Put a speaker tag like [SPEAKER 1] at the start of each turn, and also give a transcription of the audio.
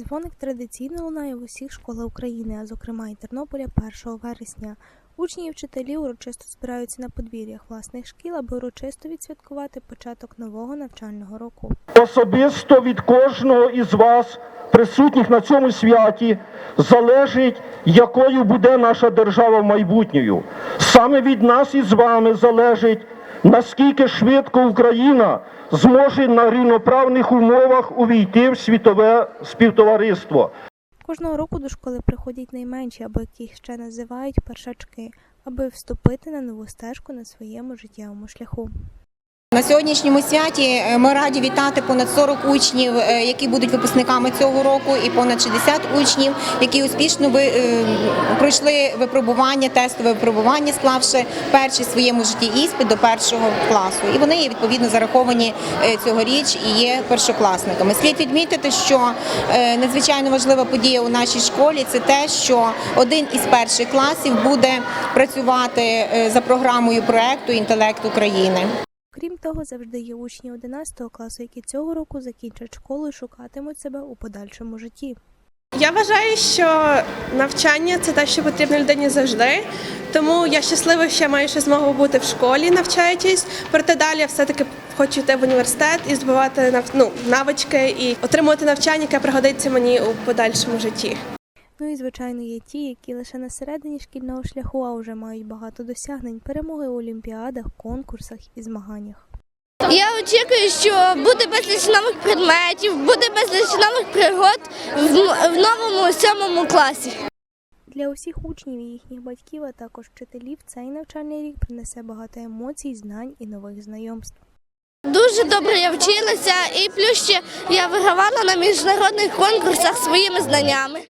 [SPEAKER 1] Дзвоник традиційно лунає в усіх школах України, а зокрема і Тернополя 1 вересня. Учні і вчителі урочисто збираються на подвір'ях власних шкіл, аби урочисто відсвяткувати початок нового навчального року.
[SPEAKER 2] Особисто від кожного із вас, присутніх на цьому святі, залежить, якою буде наша держава в майбутньому. Саме від нас із вами залежить, наскільки швидко Україна зможе на рівноправних умовах увійти в світове співтовариство.
[SPEAKER 1] Кожного року до школи приходять найменші, або їх ще називають першачки, аби вступити на нову стежку на своєму життєвому шляху.
[SPEAKER 3] На сьогоднішньому святі е, ми раді вітати понад 40 учнів, е, які будуть випускниками цього року, і понад 60 учнів, які успішно е, пройшли випробування, тестове випробування, склавши перший в своєму житті іспит до першого класу. І вони є відповідно зараховані цьогоріч і є першокласниками. Слід відмітити, що надзвичайно важлива подія у нашій школі це те, що один із перших класів буде працювати за програмою проекту Інтелект України.
[SPEAKER 1] Крім того, завжди є учні 11 класу, які цього року закінчать школу і шукатимуть себе у подальшому житті.
[SPEAKER 4] Я вважаю, що навчання це те, що потрібно людині завжди. Тому я щаслива, що я маю ще змогу бути в школі, навчаючись. Проте далі я все-таки хочу йти в університет і здобувати нав- ну, навички і отримувати навчання, яке пригодиться мені у подальшому житті.
[SPEAKER 1] Ну і звичайно є ті, які лише на середині шкільного шляху, а вже мають багато досягнень, перемоги у олімпіадах, конкурсах і змаганнях.
[SPEAKER 5] Я очікую, що буде безліч нових предметів, буде безліч нових пригод в, новому сьомому класі.
[SPEAKER 1] Для усіх учнів і їхніх батьків, а також вчителів, цей навчальний рік принесе багато емоцій, знань і нових знайомств.
[SPEAKER 5] Дуже добре я вчилася, і плюс ще я вигравала на міжнародних конкурсах своїми знаннями.